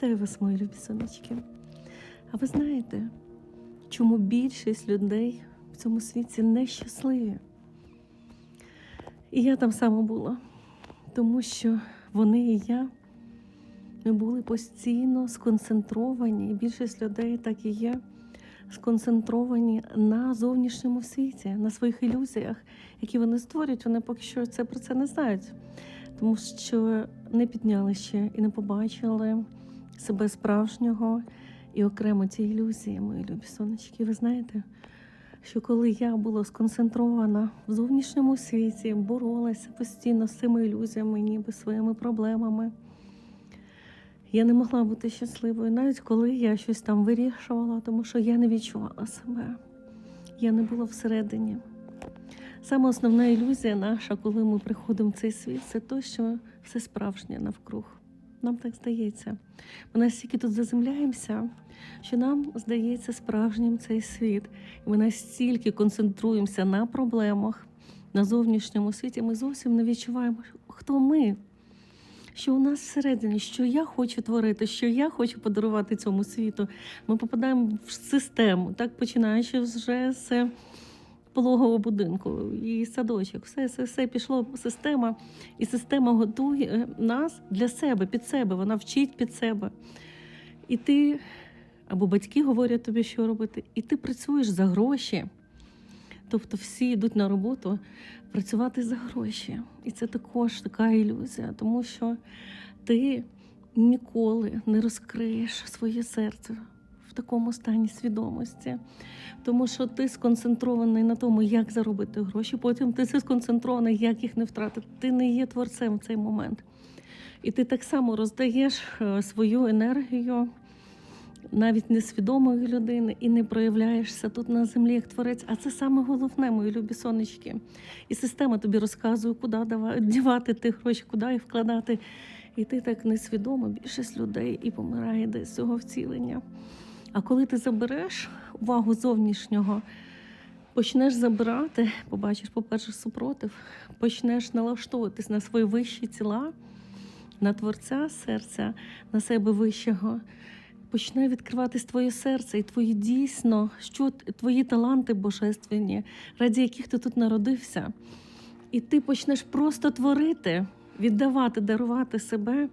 Вітаю вас, мої любі сонечки. А ви знаєте, чому більшість людей в цьому світі нещасливі? І я там сама була, тому що вони і я ми були постійно сконцентровані, і більшість людей так і є, сконцентровані на зовнішньому світі, на своїх ілюзіях, які вони створюють. Вони поки що це про це не знають, тому що не підняли ще і не побачили себе справжнього і окремо ці ілюзії, мої любі сонечки. Ви знаєте, що коли я була сконцентрована в зовнішньому світі, боролася постійно з цими ілюзіями, ніби своїми проблемами. Я не могла бути щасливою, навіть коли я щось там вирішувала, тому що я не відчувала себе. Я не була всередині. Саме основна ілюзія наша, коли ми приходимо в цей світ, це те, що все справжнє навкруг. Нам так здається. Ми настільки тут заземляємося, що нам здається справжнім цей світ. Ми настільки концентруємося на проблемах, на зовнішньому світі, ми зовсім не відчуваємо, хто ми, що у нас всередині, що я хочу творити, що я хочу подарувати цьому світу. Ми попадаємо в систему, так починаючи вже з пологового будинку і садочок. Все, все, все пішло система, і система готує нас для себе, під себе. Вона вчить під себе. І ти або батьки говорять тобі, що робити, і ти працюєш за гроші. Тобто всі йдуть на роботу працювати за гроші. І це також така ілюзія, тому що ти ніколи не розкриєш своє серце в такому стані свідомості, тому що ти сконцентрований на тому, як заробити гроші. Потім ти сконцентрований, як їх не втратити. Ти не є творцем в цей момент. І ти так само роздаєш е, свою енергію навіть несвідомої людини і не проявляєшся тут на землі як творець. А це саме головне, мої любі сонечки. І система тобі розказує, куди дівати ті гроші, куди їх вкладати. І ти так несвідомо, більшість людей і помирає десь цього вцілення. А коли ти забереш увагу зовнішнього, почнеш забирати, побачиш, по-перше, супротив, почнеш налаштовуватись на свої вищі тіла, на творця серця, на себе вищого. Почне відкриватись твоє серце, і твої дійсно, що твої таланти божественні, раді яких ти тут народився. І ти почнеш просто творити, віддавати, дарувати себе,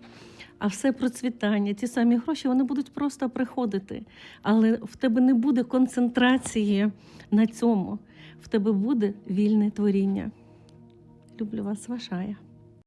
а все процвітання, ті самі гроші, вони будуть просто приходити. Але в тебе не буде концентрації на цьому. В тебе буде вільне творіння. Люблю вас, ваша.